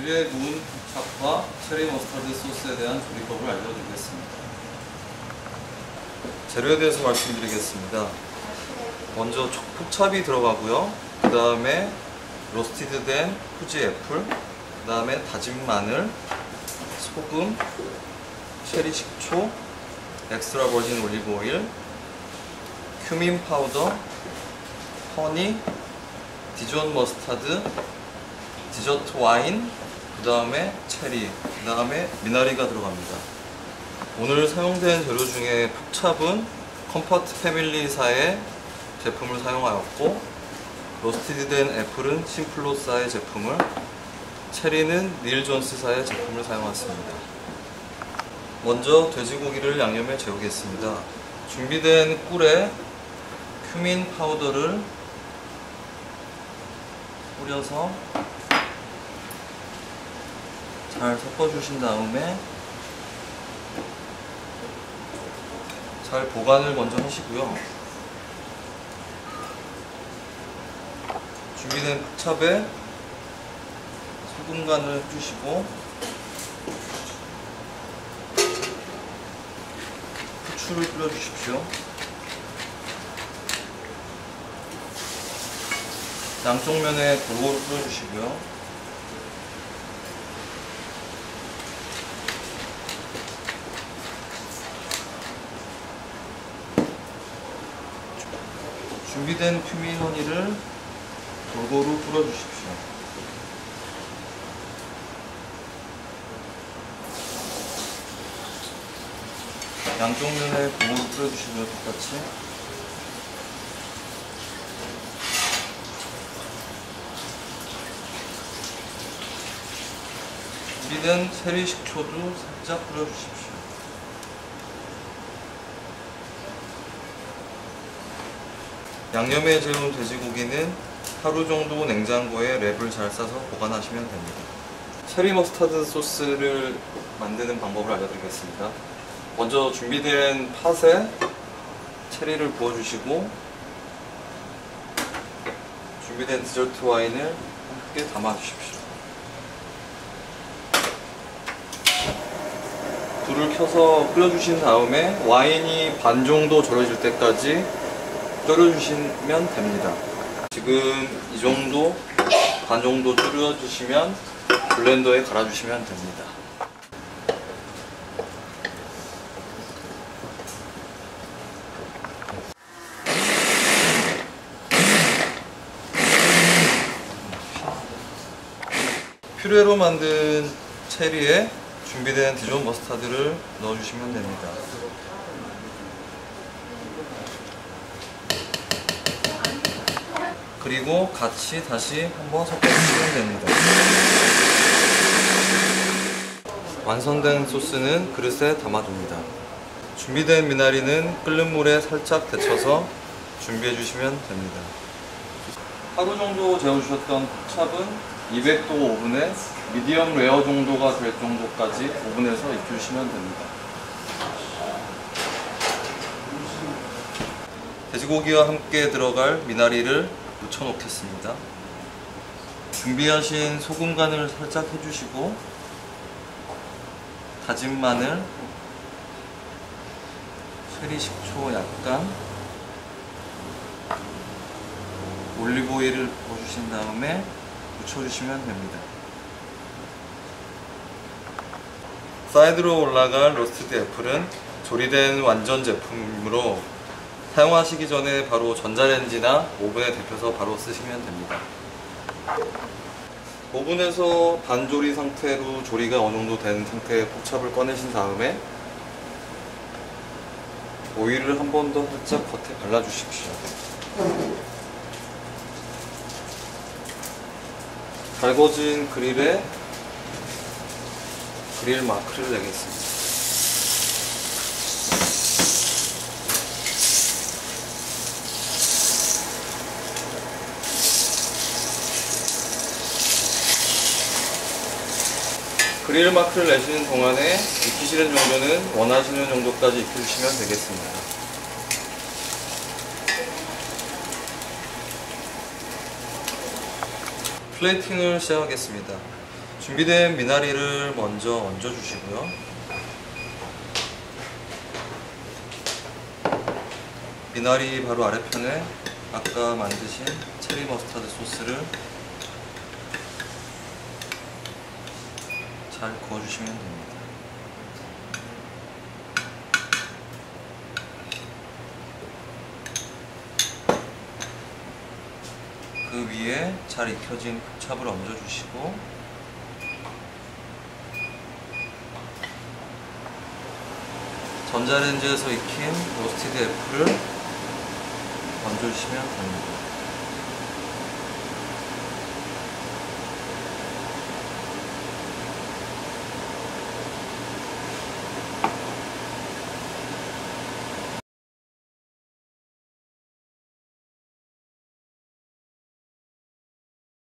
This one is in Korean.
그릴에 누운 찹과 체리 머스타드 소스에 대한 조리법을 알려드리겠습니다. 재료에 대해서 말씀드리겠습니다. 먼저 폭찹이 들어가고요. 그 다음에 로스티드 된 후지 애플, 그 다음에 다진 마늘, 소금, 체리 식초, 엑스트라 버진 올리브 오일, 큐민 파우더, 허니, 디존 머스타드, 디저트 와인, 그 다음에 체리, 그 다음에 미나리가 들어갑니다. 오늘 사용된 재료 중에 폭찹은 컴퍼트 패밀리사의 제품을 사용하였고 로스티드된 애플은 심플로사의 제품을 체리는 닐 존스사의 제품을 사용했습니다. 먼저 돼지고기를 양념에 재우겠습니다. 준비된 꿀에 큐민 파우더를 뿌려서 잘 섞어주신 다음에 잘 보관을 먼저 하시고요. 준비된 찹에 소금 간을 해주시고 후추를 뿌려주십시오. 양쪽 면에 골고루 뿌려주시고요. 준비된 큐민 허니를 골고루 뿌려주십시오. 양쪽 면에 골고루 뿌려주시고요, 똑같이. 준비된 체리 식초도 살짝 뿌려주십시오. 양념에 재운 돼지고기는 하루 정도 냉장고에 랩을 잘 싸서 보관하시면 됩니다. 체리 머스타드 소스를 만드는 방법을 알려드리겠습니다. 먼저 준비된 팥에 체리를 부어주시고 준비된 디저트 와인을 함께 담아주십시오. 불을 켜서 끓여주신 다음에 와인이 반 정도 절여질 때까지 끓여주시면 됩니다. 지금 이 정도 반 정도 끓여주시면 블렌더에 갈아주시면 됩니다. 퓨레로 만든 체리에 준비된 디존 머스타드를 넣어주시면 됩니다. 그리고 같이 다시 한번 섞어주시면 됩니다. 완성된 소스는 그릇에 담아둡니다. 준비된 미나리는 끓는 물에 살짝 데쳐서 준비해 주시면 됩니다. 하루 정도 재워주셨던 찹은 200도 오븐에 미디엄 레어 정도가 될 정도까지 오븐에서 익혀주시면 됩니다. 돼지고기와 함께 들어갈 미나리를 묻혀 놓겠습니다. 준비하신 소금 간을 살짝 해주시고 다진 마늘, 체리 식초 약간, 올리브 오일을 부어주신 다음에 묻혀주시면 됩니다. 사이드로 올라갈 로스트드 애플은 조리된 완전 제품이므로 사용하시기 전에 바로 전자레인지나 오븐에 데펴서 바로 쓰시면 됩니다. 오븐에서 반조리 상태로 조리가 어느 정도 된 상태의 포찹을 꺼내신 다음에 오일을 한 번 더 살짝 겉에 발라주십시오. 달궈진 그릴에 그릴 마크를 내겠습니다. 그릴 마크를 내시는 동안에 익히시는 정도는 원하시는 정도까지 익혀주시면 되겠습니다. 플레이팅을 시작하겠습니다. 준비된 미나리를 먼저 얹어 주시고요. 미나리 바로 아래편에 아까 만드신 체리 머스타드 소스를 잘 구워주시면 됩니다. 그 위에 잘 익혀진 찹을 얹어주시고 전자레인지에서 익힌 로스티드 애플을 얹어주시면 됩니다.